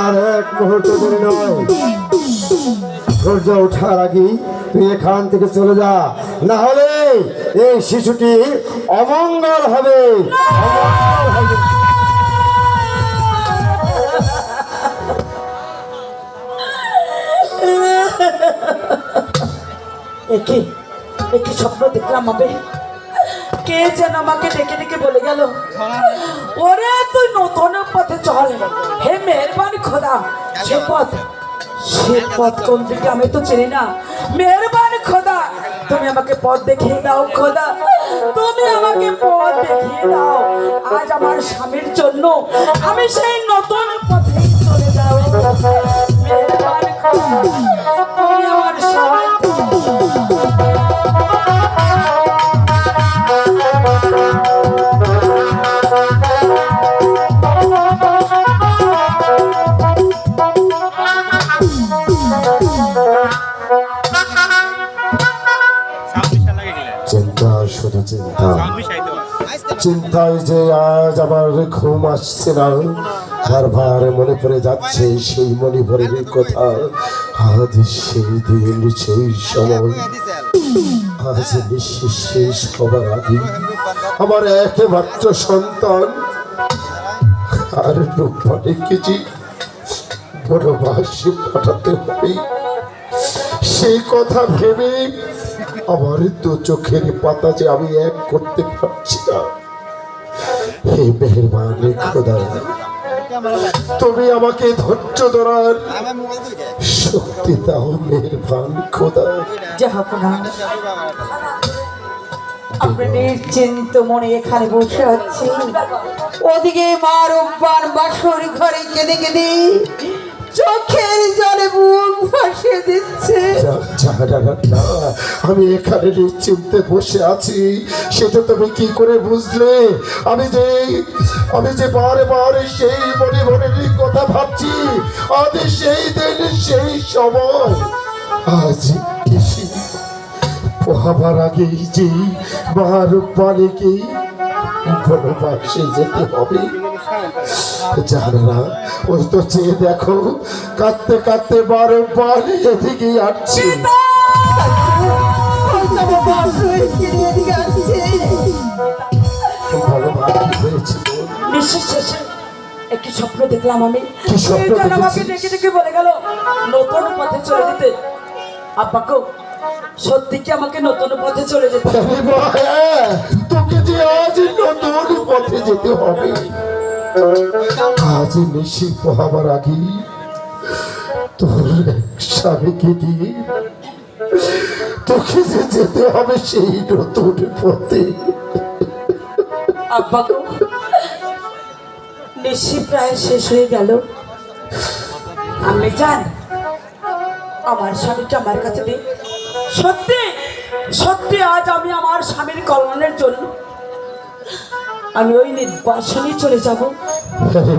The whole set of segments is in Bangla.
আর এক মুহূর্ত দেরি নয়। সূর্য ওঠার আগেই তুই এখান থেকে চলে যা। না হলে এই শিশুটি অমঙ্গল হবে। একে একে স্বপ্ন দেখলাম হবে কে যেন আমাকে ডেকে ডেকে বলে গেল ওরে তুই নতুন চল। হে মেহরবানি খোদা, সে পথ সে পথ কোন দিকে আমি তো চিনি না। মেহরবানি খোদা, তুমি আমাকে পথ দেখিয়ে দাও খোদা। তুমি আমাকে পথ দেখিয়ে দাও। আজ আমার স্বামীর জন্য আমি সেই নতুন পথে চলে যাও মেহরবানি খোদা, তুমি আমার সহায় চিন্তায় যে আজ আমার ঘুম আসছে না বারবার মনে পড়ে যাচ্ছে সেই মনে মণিপুরের কথা। আজ সেই দিন, সেই সময়। আজ নিঃশ্বাস শেষ হবার আগে আমার একমাত্র সন্তান। আর রূপারে কেজি বনবাসে পাঠাতে হবে। সেই কথা ভেবে আমার দু চোখের পাতা যে আমি এক করতে পারছি না। মেহরবানি খোদা তুমি আমাকে ধৈর্য ধরার শক্তি দাও, মেহরবান খোদা নিশ্চিন্ত মনে এখানে বসে আছি। ওদিকে মা রূপবান বাসর ঘরে কেঁদে কেঁদে চোখের জলে বুক ভাসিয়ে দিচ্ছে। আমি এখানে নিশ্চিন্তে বসে আছি। সেটা তুমি কি করে বুঝলে? আমি যে আমি যে বারে বারে সেই মনে মনের কথা ভাবছি, আজ সেই দিন, সেই সময়। আজ পোহাবার আগেই যে মার পালিকে বনবাসে যেতে হবে জানারা ওই তো চেয়ে দেখো কাঁদতে কাঁদতে বারো পালি এদিকে আসছে। নিঃশ্বাস শেষে একটি স্বপ্ন দেখলাম আমি কি স্বপ্ন আমাকে? ডেকে ডেকে বলে গেল নতুন পথে চলে যেতে আব্বাকো সত্যি কি আমাকে নতুন পথে চলে যেতে তোকে আজ নতুন পথে যেতে হবে? পোহাবার আগে তোর স্বামীকে দিয়ে তোকে যে যেতে হবে সেই নতুন পথে। নিশি প্রায় শেষ হয়ে গেল। আমি জান আমার স্বামীকে আমার কাছে দিই সত্যি সত্যি আজ আমি আমার স্বামীর কল্যাণের জন্য আমি ওই নির্বাসনে চলে যাব।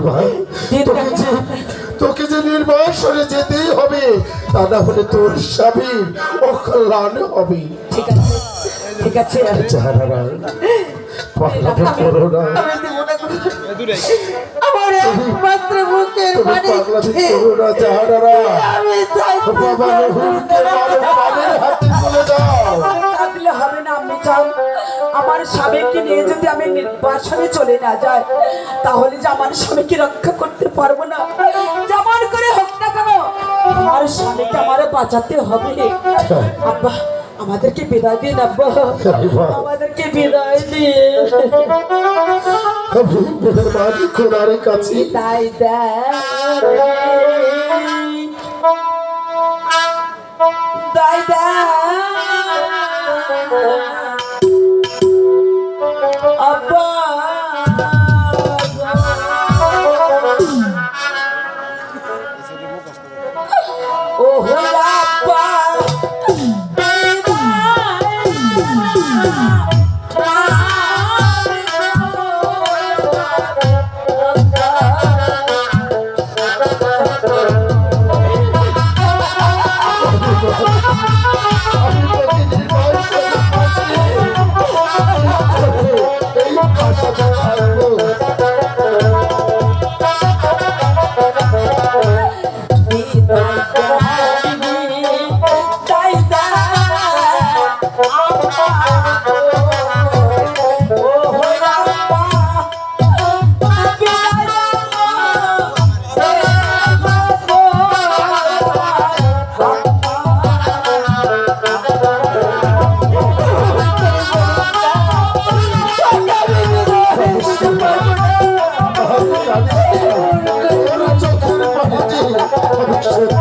ভাই তোকে যে নির্বাসনে যেতেই হবে তা না হলে তোর স্বামীর অকল্যাণ হবে। ঠিক আছে ঠিক আছে। আমার একমাত্র আমি চান। আমার স্বামীকে নিয়ে যদি আমি নির্বাসনে চলে না যাই, তাহলে যে আমার স্বামীকে রক্ষা করতে পারব না। যেমন করে হোক না কেন, আমার স্বামীকে আমার বাঁচাতে হবে। আব্বা, আমাদেরকে বিদায় দিন, আব্বা। আমাদেরকে বিদায় দিন। কাছে দেয় বিদায়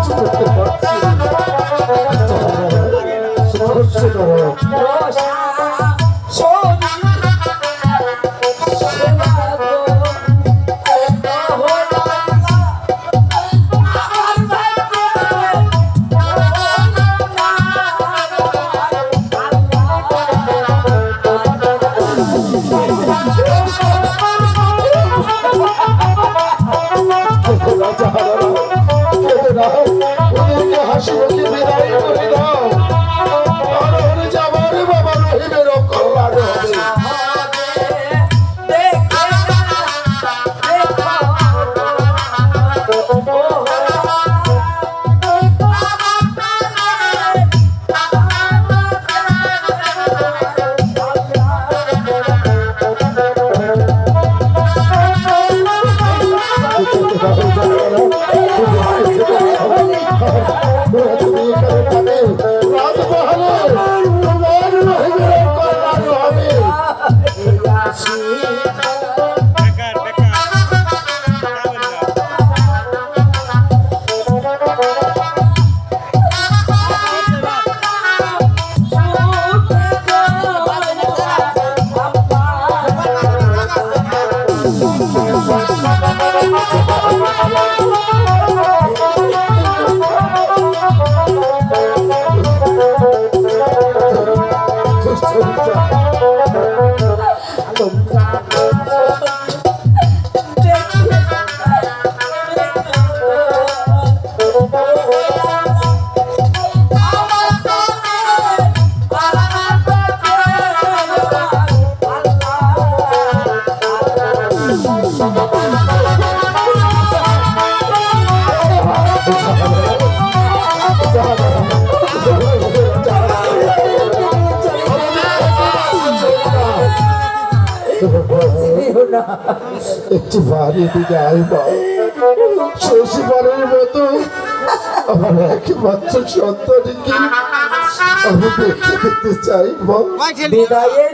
করতে একটু বাড়ি দিকে আইব। শশীবারের মতো আমার একমাত্র সন্তানকে আমি দেখে দিতে চাইব। বিদায়ের